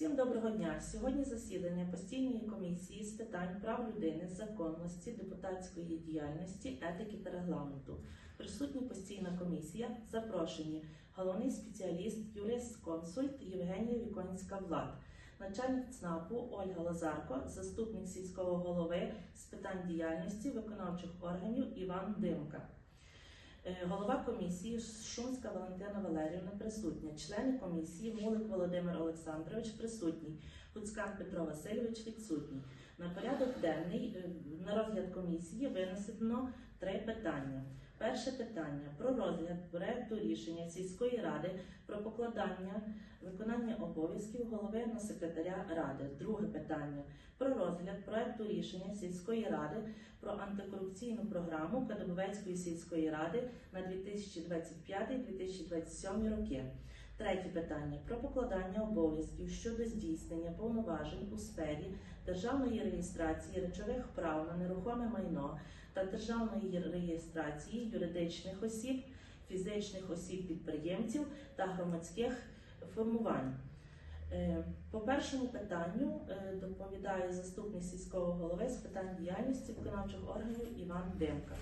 Всім доброго дня! Сьогодні засідання постійної комісії з питань прав людини, законності, депутатської діяльності, етики та регламенту. Присутні постійна комісія, запрошені головний спеціаліст, юрист-консульт Євгенія Віконська Влад, начальник ЦНАПу Ольга Лазарко, заступник сільського голови з питань діяльності виконавчих органів Іван Димка. Е, Голова комісії Шумська Валентина Валерівна присутня. Члени комісії Мулик Володимир Олександрович присутній. Гуцкан Петро Васильович відсутній. На порядок денний е, на розгляд комісії винесено три питання. Перше питання про розгляд проекту рішення сільської ради про покладання виконання обов'язків голови на секретаря ради. Друге питання про розгляд проекту рішення сільської ради про антикорупційну програму Кадобовецької сільської ради на 2025-2027 роки. Третє питання про покладання обов'язків щодо здійснення повноважень у сфері державної реєстрації речових прав на нерухоме майно та державної реєстрації юридичних осіб, фізичних осіб підприємців та громадських формувань. Е, По першому питанню е, доповідає заступник сільського голови з питань діяльності виконавчих органів Іван Демка.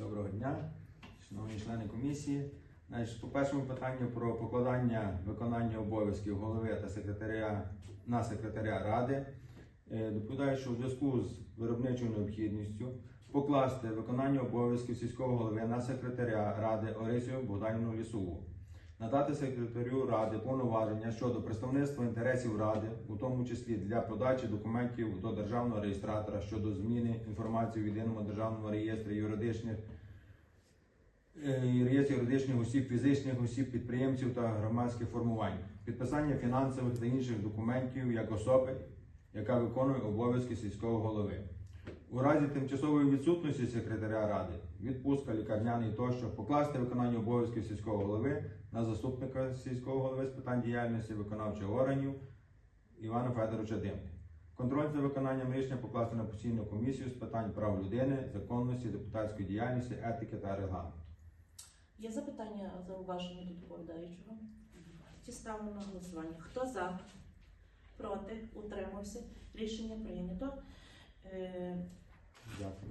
Доброго дня, шановні члени комісії. Значить, по першому питанню про покладання виконання обов'язків голови та секретаря на секретаря ради. Е, Доповідаю, що у зв'язку з виробничою необхідністю покласти виконання обов'язків сільського голови на секретаря ради Орисію Богданівну Лісову. Надати секретарю ради повноваження щодо представництва інтересів ради, у тому числі для подачі документів до державного реєстратора щодо зміни інформації в єдиному державному реєстрі юридичних е, реєстрі юридичних осіб, фізичних осіб, підприємців та громадських формувань, підписання фінансових та інших документів як особи, яка виконує обов'язки сільського голови. У разі тимчасової відсутності секретаря ради, відпустка лікарняний тощо покласти виконання обов'язків сільського голови на заступника сільського голови з питань діяльності виконавчих органів Івана Федоровича Димки. Контроль за виконанням рішення покласти на постійну комісію з питань прав людини, законності, депутатської діяльності, етики та регламенту. Є запитання зауваження до доповідаючого? Ті ставлю на голосування? Хто за? Проти? Утримався? Рішення прийнято. Е, Дякую.